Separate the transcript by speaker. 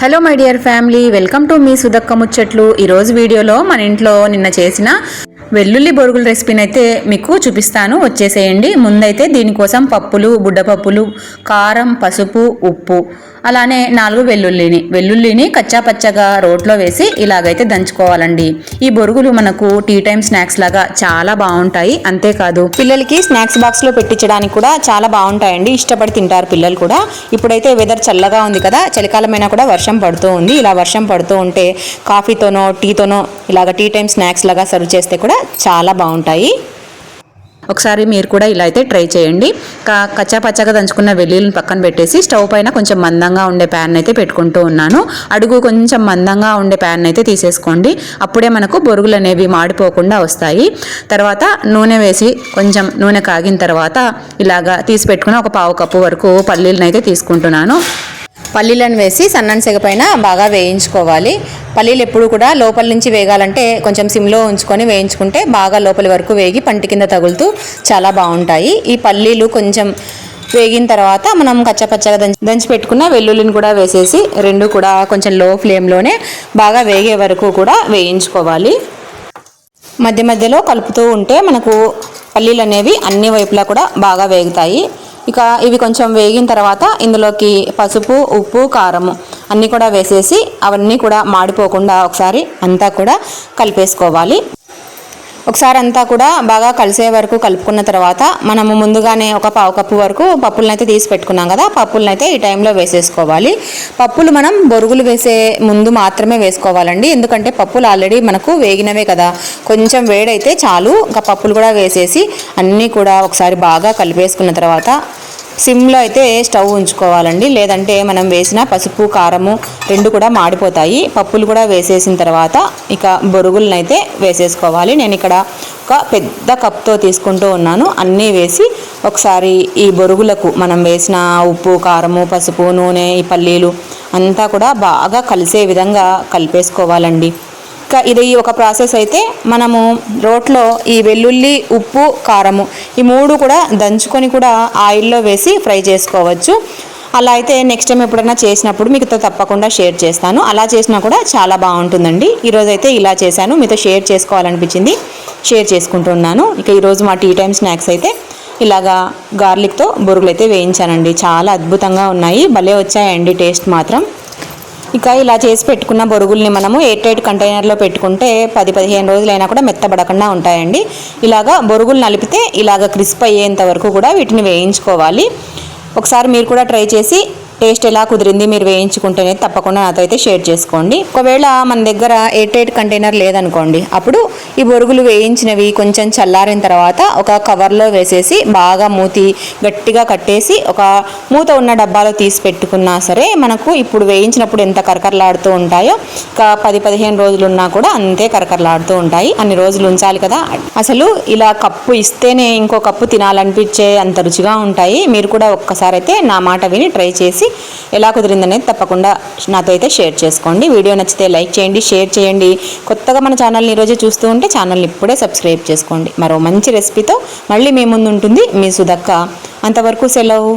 Speaker 1: Hello my dear family welcome to మీ సుదక్క ముచ్చట్లు ఈరోజు వీడియోలో మన ఇంట్లో నిన్న చేసిన వెల్లుల్లి బొరుగుల రెసిపీని అయితే మీకు చూపిస్తాను. వచ్చేసేయండి. ముందైతే దీనికోసం పప్పులు బుడ్డపప్పులు కారం పసుపు ఉప్పు అలానే నాలుగు వెల్లుల్లిని. వెల్లుల్లిని కచ్చా పచ్చగా రోట్లో వేసి ఇలాగైతే దంచుకోవాలండి. ఈ బొరుగులు మనకు టీ టైం స్నాక్స్ లాగా చాలా బాగుంటాయి. అంతేకాదు పిల్లలకి స్నాక్స్ బాక్స్లో పెట్టించడానికి కూడా చాలా బాగుంటాయండి. ఇష్టపడి తింటారు పిల్లలు కూడా. ఇప్పుడైతే వెదర్ చల్లగా ఉంది కదా. చలికాలమైనా కూడా వర్షం పడుతూ ఉంది. ఇలా వర్షం పడుతూ ఉంటే కాఫీతోనో టీతోనో ఇలాగ టీ టైం స్నాక్స్ లాగా సర్వ్ చేస్తే కూడా చాలా బాగుంటాయి. ఒకసారి మీరు కూడా ఇలా అయితే ట్రై చేయండి. కా- కచ్చా పచ్చగా దంచుకున్న వెల్లుల్లిని పక్కన పెట్టేసి స్టవ్ పైన కొంచెం మందంగా ఉండే ప్యాన్ అయితే పెట్టుకుంటూ ఉన్నాను. అడుగు కొంచెం మందంగా ఉండే ప్యాన్ అయితే తీసేసుకోండి. అప్పుడే మనకు బొరుగులు అనేవి మాడిపోకుండా వస్తాయి. తర్వాత నూనె వేసి కొంచెం నూనె కాగిన తర్వాత ఇలాగా తీసి పెట్టుకుని ఒక పావు కప్పు వరకు పల్లీలను అయితే తీసుకుంటున్నాను. పల్లీలను వేసి సన్నని సెగ పైన బాగా వేయించుకోవాలి. పల్లీలు ఎప్పుడు కూడా లోపల నుంచి వేగాలంటే కొంచెం సిమ్లో ఉంచుకొని వేయించుకుంటే బాగా లోపలి వరకు వేగి పంటి కింద తగులుతూ చాలా బాగుంటాయి. ఈ పల్లీలు కొంచెం వేగిన తర్వాత మనం కచ్చపచ్చగా దంచి దంచి పెట్టుకున్న వెల్లుల్లిని కూడా వేసేసి రెండు కూడా కొంచెం లో ఫ్లేమ్లోనే బాగా వేగే వరకు కూడా వేయించుకోవాలి. మధ్య మధ్యలో కలుపుతూ ఉంటే మనకు పల్లీలు అనేవి అన్ని వైపులా కూడా బాగా వేగుతాయి. ఇక ఇవి కొంచెం వేగిన తర్వాత ఇందులోకి పసుపు ఉప్పు కారము అన్నీ కూడా వేసేసి అవన్నీ కూడా మాడిపోకుండా ఒకసారి అంతా కూడా కలిపేసుకోవాలి. ఒకసారి అంతా కూడా బాగా కలిసే వరకు కలుపుకున్న తర్వాత మనము ముందుగానే ఒక పావు కప్పు వరకు పప్పులనైతే తీసి పెట్టుకున్నాం కదా పప్పులనైతే ఈ టైంలో వేసేసుకోవాలి. పప్పులు మనం బొరుగులు వేసే ముందు మాత్రమే వేసుకోవాలండి ఎందుకంటే పప్పులు ఆల్రెడీ మనకు వేగినవే కదా. కొంచెం వేడైతే చాలు ఇంకా పప్పులు కూడా వేసేసి అన్నీ కూడా ఒకసారి బాగా కలిపేసుకున్న తర్వాత సిమ్లో అయితే స్టవ్ ఉంచుకోవాలండి. లేదంటే మనం వేసిన పసుపు కారము రెండు కూడా మాడిపోతాయి. పప్పులు కూడా వేసేసిన తర్వాత ఇక బొరుగులనైతే వేసేసుకోవాలి. నేను ఇక్కడ ఒక పెద్ద కప్తో తీసుకుంటూ ఉన్నాను. అన్నీ వేసి ఒకసారి ఈ బొరుగులకు మనం వేసిన ఉప్పు కారము పసుపు నూనె ఈ పల్లీలు అంతా కూడా బాగా కలిసే విధంగా కలిపేసుకోవాలండి. ఇది ఒక ప్రాసెస్ అయితే మనము రోట్లో ఈ వెల్లుల్లి ఉప్పు కారము ఈ మూడు కూడా దంచుకొని కూడా ఆయిల్లో వేసి ఫ్రై చేసుకోవచ్చు. అలా అయితే నెక్స్ట్ టైం ఎప్పుడైనా చేసినప్పుడు మీతో తప్పకుండా షేర్ చేస్తాను. అలా చేసినా కూడా చాలా బాగుంటుందండి. ఈరోజు అయితే ఇలా చేశాను. మీతో షేర్ చేసుకోవాలనిపించింది. షేర్ చేసుకుంటున్నాను. ఇక ఈరోజు మా టీ టైం స్నాక్స్ అయితే ఇలాగా గార్లిక్తో బొరుగులు అయితే వేయించానండి. చాలా అద్భుతంగా ఉన్నాయి. భలే వచ్చాయండి టేస్ట్ మాత్రం. ఇక ఇలా చేసి పెట్టుకున్న బొరుగుల్ని మనము ఎయిట్ ఎయిట్ కంటైనర్లో పెట్టుకుంటే పది పదిహేను రోజులైనా కూడా మెత్తబడకుండా ఉంటాయండి. ఇలాగా బొరుగులు నలిపితే ఇలాగ క్రిస్ప్ అయ్యేంత వరకు కూడా వీటిని వేయించుకోవాలి. ఒకసారి మీరు కూడా ట్రై చేసి టేస్ట్ ఎలా కుదిరింది మీరు వేయించుకుంటేనే తప్పకుండా నాతో అయితే షేర్ చేసుకోండి. ఒకవేళ మన దగ్గర ఎయిట్ ఎయిట్ కంటైనర్ లేదనుకోండి అప్పుడు ఈ బొరుగులు వేయించినవి కొంచెం చల్లారిన తర్వాత ఒక కవర్లో వేసేసి బాగా మూతి గట్టిగా కట్టేసి ఒక మూత ఉన్న డబ్బాలో తీసి పెట్టుకున్నా సరే మనకు ఇప్పుడు వేయించినప్పుడు ఎంత కరకరలాడుతూ ఉంటాయో ఒక పది పదిహేను రోజులు ఉన్నా కూడా అంతే కరకరలాడుతూ ఉంటాయి. అన్ని రోజులు ఉంచాలి కదా. అసలు ఇలా కప్పు ఇస్తేనే ఇంకో కప్పు తినాలనిపించే అంత రుచిగా ఉంటాయి. మీరు కూడా ఒక్కసారి అయితే నా మాట విని ట్రై చేసి చేసి ఎలా కుదిరిందనేది తప్పకుండా నాతో అయితే షేర్ చేసుకోండి. వీడియో నచ్చితే లైక్ చేయండి షేర్ చేయండి. కొత్తగా మన ఛానల్ని ఈరోజే చూస్తూ ఉంటే ఛానల్ని ఇప్పుడే సబ్స్క్రైబ్ చేసుకోండి. మరో మంచి రెసిపీతో మళ్ళీ మీ ముందు ఉంటుంది మీ సుధక్క అంతవరకు సెలవు.